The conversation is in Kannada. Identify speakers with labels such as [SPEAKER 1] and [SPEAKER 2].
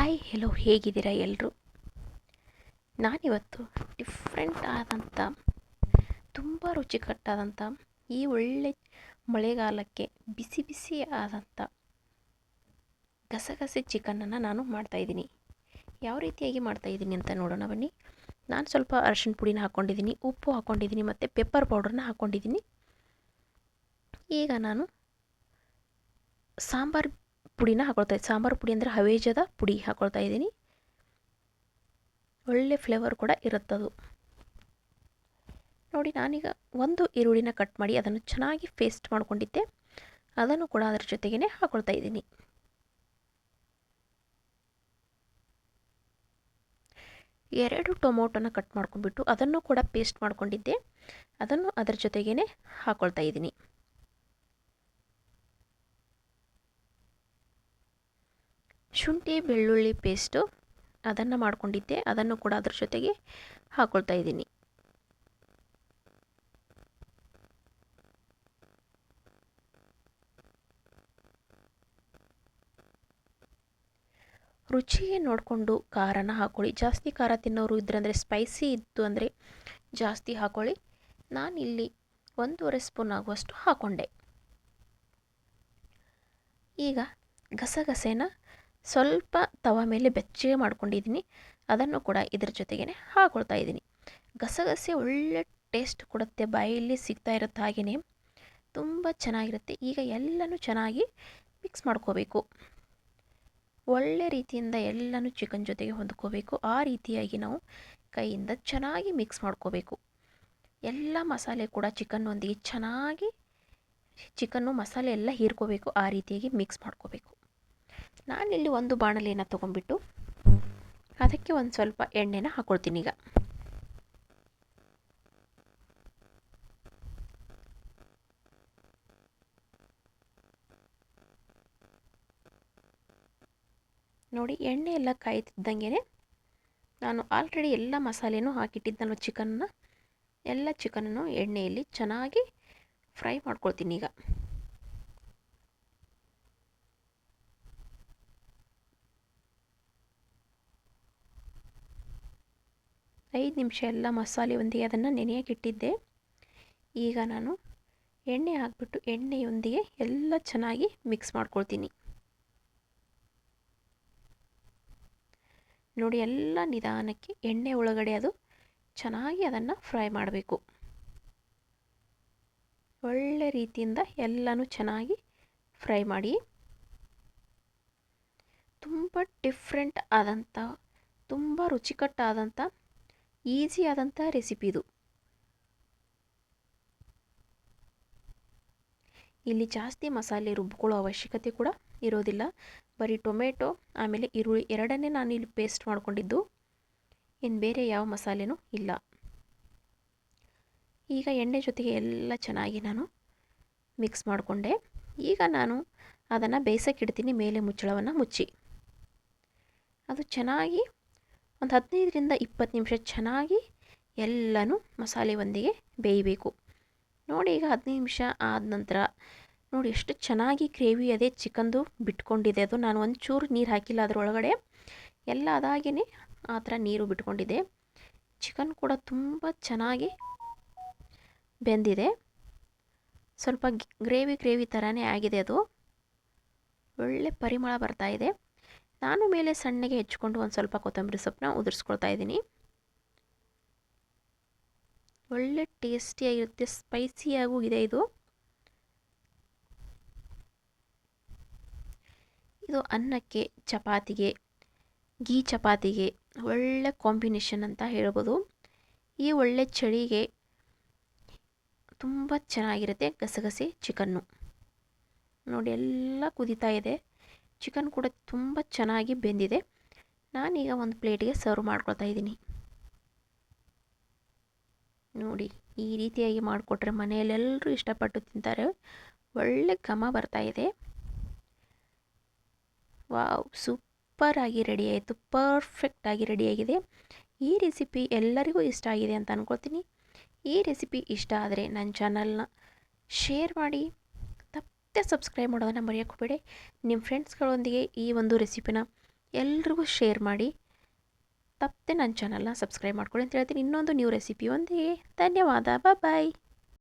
[SPEAKER 1] ಹೇಗಿದ್ದೀರಾ ಎಲ್ಲರೂ ನಾನಿವತ್ತು ಡಿಫ್ರೆಂಟ್ ಆದಂಥ, ತುಂಬ ರುಚಿಕಟ್ಟಾದಂಥ, ಈ ಒಳ್ಳೆ ಮಳೆಗಾಲಕ್ಕೆ ಬಿಸಿ ಬಿಸಿ ಆದಂಥ ಗಸಗಸೆ ಚಿಕನನ್ನು ನಾನು ಮಾಡ್ತಾಯಿದ್ದೀನಿ ಯಾವ ರೀತಿಯಾಗಿ ಮಾಡ್ತಾಯಿದ್ದೀನಿ ಅಂತ ನೋಡೋಣ ಬನ್ನಿ. ನಾನು ಸ್ವಲ್ಪ ಅರಶಿನ ಪುಡಿನ ಹಾಕ್ಕೊಂಡಿದ್ದೀನಿ ಉಪ್ಪು ಹಾಕ್ಕೊಂಡಿದ್ದೀನಿ ಮತ್ತು ಪೆಪ್ಪರ್ ಪೌಡ್ರನ್ನ ಹಾಕ್ಕೊಂಡಿದ್ದೀನಿ ಈಗ ನಾನು ಸಾಂಬಾರು ಪುಡಿನ ಹಾಕೊಳ್ತಾ ಇದ್ದೀನಿ ಸಾಂಬಾರು ಪುಡಿ ಅಂದರೆ ಹವೇಜದ ಪುಡಿ ಹಾಕೊಳ್ತಾ ಇದ್ದೀನಿ. ಒಳ್ಳೆ ಫ್ಲೇವರ್ ಕೂಡ ಇರುತ್ತದು. ನೋಡಿ, ನಾನೀಗ ಒಂದು ಈರುಳ್ಳಿನ ಕಟ್ ಮಾಡಿ ಅದನ್ನು ಚೆನ್ನಾಗಿ ಪೇಸ್ಟ್ ಮಾಡಿಕೊಂಡಿದ್ದೆ. ಅದನ್ನು ಕೂಡ ಅದರ ಜೊತೆಗೇ ಹಾಕೊಳ್ತಾ ಇದ್ದೀನಿ. ಎರಡು ಟೊಮೊಟೊನ ಕಟ್ ಮಾಡ್ಕೊಂಡ್ಬಿಟ್ಟು ಅದನ್ನು ಕೂಡ ಪೇಸ್ಟ್ ಮಾಡ್ಕೊಂಡಿದ್ದೆ. ಅದನ್ನು ಅದರ ಜೊತೆಗೇ ಹಾಕೊಳ್ತಾ ಇದ್ದೀನಿ. ಶುಂಠಿ, ಬೆಳ್ಳುಳ್ಳಿ ಪೇಸ್ಟು ಅದನ್ನು ಮಾಡ್ಕೊಂಡಿದ್ದೆ. ಅದನ್ನು ಕೂಡ ಅದ್ರ ಜೊತೆಗೆ ಹಾಕ್ಕೊಳ್ತಾ ಇದ್ದೀನಿ. ರುಚಿಗೆ ನೋಡಿಕೊಂಡು ಖಾರನ ಹಾಕ್ಕೊಳ್ಳಿ ಜಾಸ್ತಿ ಖಾರ ತಿನ್ನೋರು ಇದ್ರೆ ಅಂದರೆ ಸ್ಪೈಸಿ ಇತ್ತು ಅಂದರೆ ಜಾಸ್ತಿ ಹಾಕ್ಕೊಳ್ಳಿ ನಾನಿಲ್ಲಿ ಒಂದೂವರೆ ಸ್ಪೂನ್ ಆಗುವಷ್ಟು ಹಾಕ್ಕೊಂಡೆ ಈಗ ಗಸಗಸೆನ ಸ್ವಲ್ಪ ತವ ಮೇಲೆ ಬೆಚ್ಚಗೆ ಮಾಡ್ಕೊಂಡಿದ್ದೀನಿ. ಅದನ್ನು ಕೂಡ ಇದ್ರ ಜೊತೆಗೇ ಹಾಕೊಳ್ತಾ ಇದ್ದೀನಿ. ಗಸಗಸೆ ಒಳ್ಳೆ ಟೇಸ್ಟ್ ಕೊಡುತ್ತೆ. ಬಾಯಲ್ಲಿ ಸಿಗ್ತಾ ಇರುತ್ತೆ ಹಾಗೆಯೇ ತುಂಬ ಚೆನ್ನಾಗಿರುತ್ತೆ. ಈಗ ಎಲ್ಲನೂ ಚೆನ್ನಾಗಿ ಮಿಕ್ಸ್ ಮಾಡ್ಕೋಬೇಕು. ಒಳ್ಳೆ ರೀತಿಯಿಂದ ಎಲ್ಲನೂ ಚಿಕನ್ ಜೊತೆಗೆ ಹೊಂದ್ಕೋಬೇಕು. ಆ ರೀತಿಯಾಗಿ ನಾವು ಕೈಯಿಂದ ಚೆನ್ನಾಗಿ ಮಿಕ್ಸ್ ಮಾಡ್ಕೋಬೇಕು. ಎಲ್ಲ ಮಸಾಲೆ ಕೂಡ ಚಿಕನ್ನೊಂದಿಗೆ ಚೆನ್ನಾಗಿ ಚಿಕನ್ನು ಮಸಾಲೆ ಎಲ್ಲ ಹೀರ್ಕೋಬೇಕು. ಆ ರೀತಿಯಾಗಿ ಮಿಕ್ಸ್ ಮಾಡ್ಕೋಬೇಕು. ನಾನಿಲ್ಲಿ ಒಂದು ಬಾಣಲೆಯನ್ನು ತೊಗೊಂಡ್ಬಿಟ್ಟು ಅದಕ್ಕೆ ಒಂದು ಸ್ವಲ್ಪ ಎಣ್ಣೆನ ಹಾಕ್ಕೊಳ್ತೀನಿ ಈಗ. ನೋಡಿ, ಎಣ್ಣೆ ಎಲ್ಲ ಕಾಯ್ತಿದ್ದಂಗೆ ನಾನು ಆಲ್ರೆಡಿ ಎಲ್ಲ ಮಸಾಲೆನೂ ಹಾಕಿಟ್ಟಿದ್ದಲ್ವ ಚಿಕನ್ನ ಎಲ್ಲ ಚಿಕನನ್ನು ಎಣ್ಣೆಯಲ್ಲಿ ಚೆನ್ನಾಗಿ ಫ್ರೈ ಮಾಡ್ಕೊಳ್ತೀನಿ ಈಗ. ಐದು ನಿಮಿಷ ಎಲ್ಲ ಮಸಾಲೆ ಒಂದಿಗೆ ಅದನ್ನು ನೆನೆಯೋಕ್ಕಿಟ್ಟಿದ್ದೆ ಈಗ ನಾನು ಎಣ್ಣೆ ಹಾಕ್ಬಿಟ್ಟು ಎಣ್ಣೆಯೊಂದಿಗೆ ಎಲ್ಲ ಚೆನ್ನಾಗಿ ಮಿಕ್ಸ್ ಮಾಡ್ಕೊಳ್ತೀನಿ. ನೋಡಿ, ಎಲ್ಲ ನಿಧಾನಕ್ಕೆ ಎಣ್ಣೆ ಒಳಗಡೆ ಅದು ಚೆನ್ನಾಗಿ ಅದನ್ನು ಫ್ರೈ ಮಾಡಬೇಕು. ಒಳ್ಳೆ ರೀತಿಯಿಂದ ಎಲ್ಲನೂ ಚೆನ್ನಾಗಿ ಫ್ರೈ ಮಾಡಿ. ತುಂಬ ಡಿಫ್ರೆಂಟ್ ಆದಂಥ, ತುಂಬ ರುಚಿಕಟ್ಟಾದಂಥ ಈಸಿ ಆದಂಥ ರೆಸಿಪಿ ಇದು. ಇಲ್ಲಿ ಜಾಸ್ತಿ ಮಸಾಲೆ ರುಬ್ಕೊಳ್ಳೋ ಅವಶ್ಯಕತೆ ಕೂಡ ಇರೋದಿಲ್ಲ. ಬರೀ ಟೊಮೆಟೊ, ಆಮೇಲೆ ಈರುಳ್ಳಿ ಎರಡನ್ನೇ ನಾನು ಇಲ್ಲಿ ಪೇಸ್ಟ್ ಮಾಡಿಕೊಂಡಿದ್ದು. ಇನ್ನು ಬೇರೆ ಯಾವ ಮಸಾಲೆನೂ ಇಲ್ಲ. ಈಗ ಎಣ್ಣೆ ಜೊತೆಗೆ ಎಲ್ಲ ಚೆನ್ನಾಗಿ ನಾನು ಮಿಕ್ಸ್ ಮಾಡಿಕೊಂಡೆ. ಈಗ ನಾನು ಅದನ್ನು ಬೇಯಿಸೋಕ್ಕಿಡ್ತೀನಿ ಮೇಲೆ ಮುಚ್ಚಳವನ್ನು ಮುಚ್ಚಿ. ಅದು ಚೆನ್ನಾಗಿ ಒಂದು ಹದಿನೈದರಿಂದ ಇಪ್ಪತ್ತು ನಿಮಿಷ ಚೆನ್ನಾಗಿ ಎಲ್ಲನೂ ಮಸಾಲೆ ಒಂದಿಗೆ ಬೇಯಬೇಕು. ನೋಡಿ ಈಗ ಹದಿನೈದು ನಿಮಿಷ ಆದ ನಂತರ ನೋಡಿ ಎಷ್ಟು ಚೆನ್ನಾಗಿ ಗ್ರೇವಿ ಅದೇ ಚಿಕನ್ದು ಬಿಟ್ಕೊಂಡಿದೆ ಅದು. ನಾನು ಒಂಚೂರು ನೀರು ಹಾಕಿಲ್ಲ ಅದರೊಳಗಡೆ. ಎಲ್ಲ ಅದಾಗೇ ಆ ಥರ ನೀರು ಬಿಟ್ಕೊಂಡಿದೆ. ಚಿಕನ್ ಕೂಡ ತುಂಬ ಚೆನ್ನಾಗಿ ಬೆಂದಿದೆ. ಸ್ವಲ್ಪ ಗ್ರೇವಿ ಗ್ರೇವಿ ಥರನೇ ಆಗಿದೆ ಅದು. ಒಳ್ಳೆ ಪರಿಮಳ ಬರ್ತಾ ಇದೆ. ನಾನು ಮೇಲೆ ಸಣ್ಣಗೆ ಹೆಚ್ಕೊಂಡು ಒಂದು ಸ್ವಲ್ಪ ಕೊತ್ತಂಬರಿ ಸೊಪ್ಪನ್ನ ಉದುರಿಸ್ಕೊಳ್ತಾ ಇದ್ದೀನಿ. ಒಳ್ಳೆ ಟೇಸ್ಟಿಯಾಗಿರುತ್ತೆ, ಸ್ಪೈಸಿಯಾಗೂ ಇದೆ ಇದು. ಇದು ಅನ್ನಕ್ಕೆ, ಚಪಾತಿಗೆ ಗೀ ಚಪಾತಿಗೆ ಒಳ್ಳೆ ಕಾಂಬಿನೇಷನ್ ಅಂತ ಹೇಳ್ಬೋದು. ಈ ಒಳ್ಳೆ ಚಳಿಗೆ ತುಂಬ ಚೆನ್ನಾಗಿರುತ್ತೆ ಗಸಗಸೆ ಚಿಕನ್ನು. ನೋಡಿ, ಎಲ್ಲ ಕುದಿತಾ ಇದೆ. ಚಿಕನ್ ಕೂಡ ತುಂಬ ಚೆನ್ನಾಗಿ ಬೆಂದಿದೆ. ನಾನೀಗ ಒಂದು ಪ್ಲೇಟಿಗೆ ಸರ್ವ್ ಮಾಡ್ಕೊಳ್ತಾ ಇದ್ದೀನಿ. ನೋಡಿ, ಈ ರೀತಿಯಾಗಿ ಮಾಡಿಕೊಟ್ರೆ ಮನೆಯಲ್ಲೆಲ್ಲರೂ ಇಷ್ಟಪಟ್ಟು ತಿಂತಾರೆ. ಒಳ್ಳೆ ಘಮ ಬರ್ತಾ ಇದೆ. ವಾವ್ ಸೂಪರಾಗಿ ರೆಡಿ ಆಯಿತು. ಪರ್ಫೆಕ್ಟಾಗಿ ರೆಡಿಯಾಗಿದೆ ಈ ರೆಸಿಪಿ ಎಲ್ಲರಿಗೂ ಇಷ್ಟ ಆಗಿದೆ ಅಂತ ಅಂದ್ಕೊಳ್ತೀನಿ ಈ ರೆಸಿಪಿ ಇಷ್ಟ ಆದರೆ ನನ್ನ ಚಾನಲ್ನ ಶೇರ್ ಮಾಡಿ. ತಪ್ಪದೆ ಸಬ್ಸ್ಕ್ರೈಬ್ ಮಾಡೋದನ್ನು ಮರೆಯೋಕ್ಕೆ ಹೋಗಬೇಡಿ ನಿಮ್ಮ ಫ್ರೆಂಡ್ಸ್ಗಳೊಂದಿಗೆ ಈ ಒಂದು ರೆಸಿಪಿನ ಎಲ್ರಿಗೂ ಶೇರ್ ಮಾಡಿ. ತಪ್ಪದೆ ನನ್ನ ಚಾನಲ್ನ ಸಬ್ಸ್ಕ್ರೈಬ್ ಮಾಡ್ಕೊಳ್ಳಿ ಅಂತ ಹೇಳ್ತೀನಿ. ಇನ್ನೊಂದು ನ್ಯೂ ರೆಸಿಪಿ ಒಂದೇ. ಧನ್ಯವಾದ. ಬಾಯ್